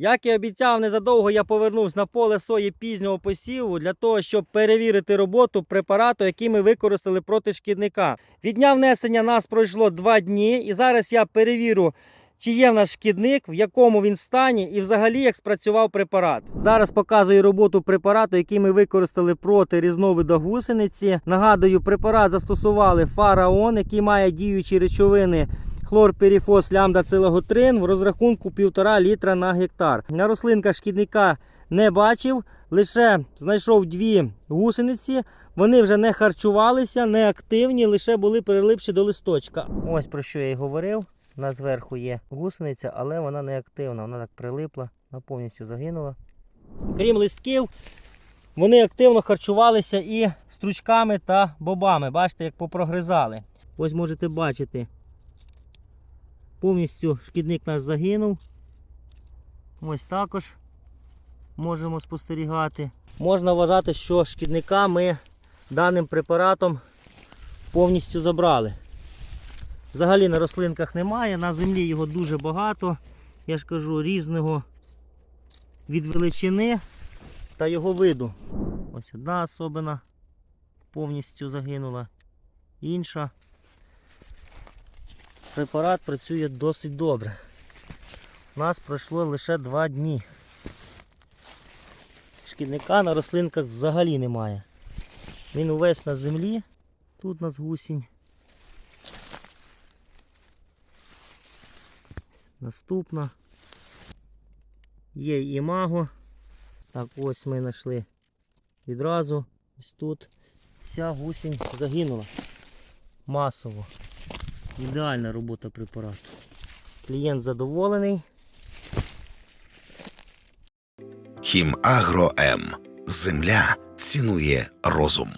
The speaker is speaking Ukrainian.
Як і обіцяв, незадовго я повернувся на поле сої пізнього посіву для того, щоб перевірити роботу препарату, який ми використали проти шкідника. Від дня внесення нас пройшло два дні, і зараз я перевірю, чи є в нас шкідник, в якому він стані, і взагалі як спрацював препарат. Зараз показую роботу препарату, який ми використали проти різновида гусениці. Нагадую, препарат застосували фараон, який має діючі речовини хлорперіфос лямда-цилоготрин в розрахунку 1,5 літра на гектар. На рослинках шкідника не бачив, лише знайшов дві гусениці. Вони вже не харчувалися, не активні, лише були прилипші до листочка. Ось про що я й говорив. У нас зверху є гусениця, але вона не активна, вона так прилипла, вона повністю загинула. Крім листків, вони активно харчувалися і стручками та бобами. Бачите, як попрогризали. Ось можете бачити, повністю шкідник наш загинув. Ось також можемо спостерігати. Можна вважати, що шкідника ми даним препаратом повністю забрали. Взагалі на рослинках немає, на землі його дуже багато. Я ж кажу, різного від величини та його виду. Ось одна особина повністю загинула, інша. Препарат працює досить добре. У нас пройшло лише два дні. Шкідника на рослинках взагалі немає. Він увесь на землі. Тут у нас гусінь. Наступна. Є імаго. Так, ось ми знайшли відразу. Ось тут вся гусінь загинула. Масово. Ідеальна робота препарату. Клієнт задоволений. Хімагро М. Земля цінує розум.